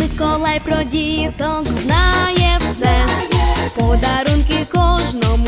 Миколай про діток знає все, подарунки кожному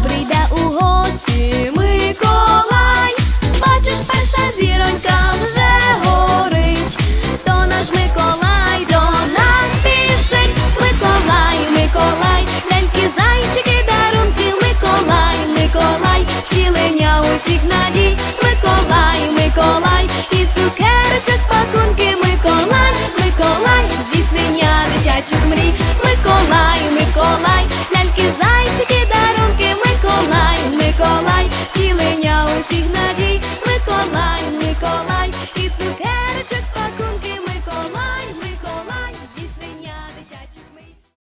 Прийде у гості Миколай. Бачиш, перша зіронька вже горить, то наш Миколай до нас пішить, Миколай, Миколай, ляльки, зайчики, дарунки, Миколай, Миколай, втілення усіх надій,